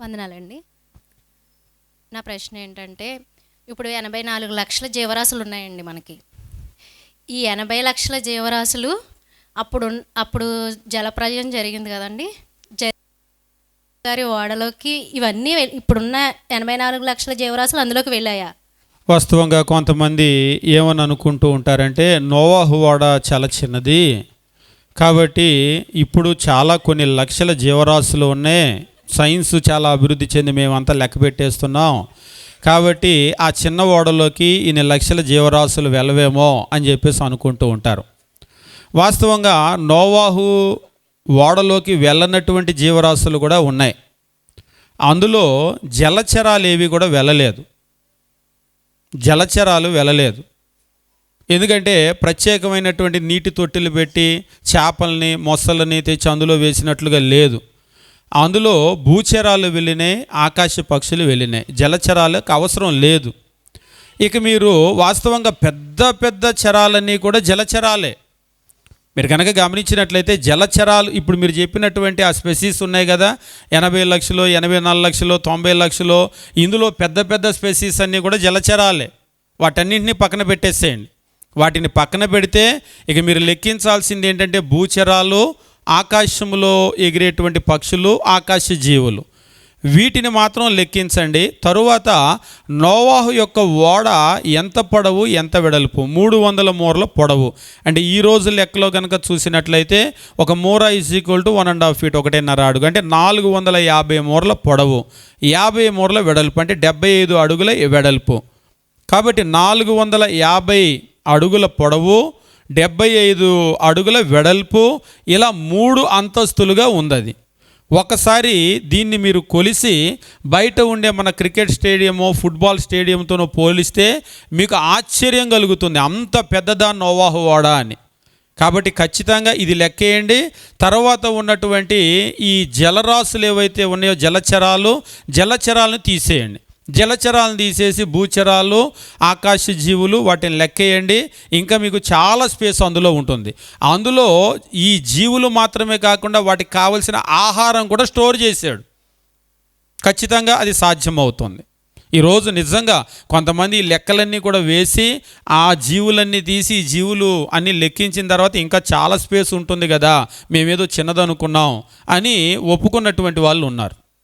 వందనాలండి. నా ప్రశ్న ఏంటంటే ఇప్పుడు ఎనభై నాలుగు లక్షల జీవరాశులు ఉన్నాయండి మనకి. ఈ ఎనభై లక్షల జీవరాశులు అప్పుడు అప్పుడు జలప్రళయం జరిగింది కదండి. గారి ఓడలోకి ఇవన్నీ ఇప్పుడున్న ఎనభై నాలుగు లక్షల జీవరాశులు అందులోకి వెళ్ళాయా? వాస్తవంగా కొంతమంది ఏమని అనుకుంటూ ఉంటారంటే నోవాహు ఓడ చాలా చిన్నది. కాబట్టి ఇప్పుడు చాలా కొన్ని లక్షల జీవరాశులు ఉన్నాయి. సైన్స్ చాలా అభివృద్ధి చెంది మేమంతా లెక్క పెట్టేస్తున్నాం. కాబట్టి ఆ చిన్న ఓడలోకి ఇన్ని లక్షల జీవరాశులు వెళ్ళవేమో అని చెప్పేసి అనుకుంటూ ఉంటారు. వాస్తవంగా నోవాహు ఓడలోకి వెళ్ళనటువంటి జీవరాశులు కూడా ఉన్నాయి. అందులో జలచరాలు ఏవి కూడా వెళ్ళలేదు. జలచరాలు వెళ్ళలేదు. ఎందుకంటే ప్రత్యేకమైనటువంటి నీటి తొట్టిలు పెట్టి చేపల్ని మొసలని తెచ్చి అందులో వేసినట్లుగా లేదు. అందులో భూచరాలు వెళ్ళినాయి ఆకాశ పక్షులు వెళ్ళినాయి. జలచరాలకు అవసరం లేదు. ఇక మీరు వాస్తవంగా పెద్ద పెద్ద చరాలన్నీ కూడా జలచరాలే. మీరు కనుక గమనించినట్లయితే జలచరాలు ఇప్పుడు మీరు చెప్పినటువంటి ఆ స్పెసీస్ ఉన్నాయి కదా ఎనభై లక్షలు ఎనభై నాలుగు లక్షలు తొంభై లక్షలు ఇందులో పెద్ద పెద్ద స్పెసీస్ అన్నీ కూడా జలచరాలే. వాటన్నింటినీ పక్కన పెట్టేసేయండి. వాటిని పక్కన పెడితే ఇక మీరు లెక్కించాల్సింది ఏంటంటే భూచరాలు ఆకాశంలో ఎగిరేటువంటి పక్షులు ఆకాశ జీవులు. వీటిని మాత్రం లెక్కించండి. తరువాత నోవాహు యొక్క ఓడ ఎంత పొడవు ఎంత వెడల్పు? మూడు వందల మూరల పొడవు. అంటే ఈ రోజు లెక్కలో కనుక చూసినట్లయితే ఒక మూర is equal to one and half feet ఒకటిన్నర అడుగు. అంటే నాలుగు వందల యాభై మూరల పొడవు. యాభై మూరల వెడల్పు. అంటే డెబ్బై ఐదు అడుగుల వెడల్పు. కాబట్టి నాలుగు వందల యాభై అడుగుల పొడవు డెబ్బై ఐదు అడుగుల వెడల్పు ఇలా మూడు అంతస్తులుగా ఉంది ఒకసారి దీన్ని మీరు కొలిసి బయట ఉండే మన క్రికెట్ స్టేడియమో ఫుట్బాల్ స్టేడియంతోనో పోలిస్తే మీకు ఆశ్చర్యం కలుగుతుంది. అంత పెద్దదా నోవాహు వాడా అని. కాబట్టి ఖచ్చితంగా ఇది లెక్కేయండి. తర్వాత ఉన్నటువంటి ఈ జలరాశులు ఏవైతే ఉన్నాయో జలచరాలు జలచరాలను తీసేయండి. జలచరాలను తీసేసి భూచరాలు ఆకాశ జీవులు వాటిని లెక్కేయండి. ఇంకా మీకు చాలా స్పేస్ అందులో ఉంటుంది. అందులో ఈ జీవులు మాత్రమే కాకుండా వాటికి కావలసిన ఆహారం కూడా స్టోర్ చేశాడు. ఖచ్చితంగా అది సాధ్యమవుతుంది. ఈరోజు నిజంగా కొంతమంది లెక్కలన్నీ కూడా వేసి ఆ జీవులన్నీ తీసి జీవులు అన్నీ లెక్కించిన తర్వాత ఇంకా చాలా స్పేస్ ఉంటుంది కదా మేమేదో చిన్నదనుకున్నాం అని ఒప్పుకున్నటువంటి వాళ్ళు ఉన్నారు.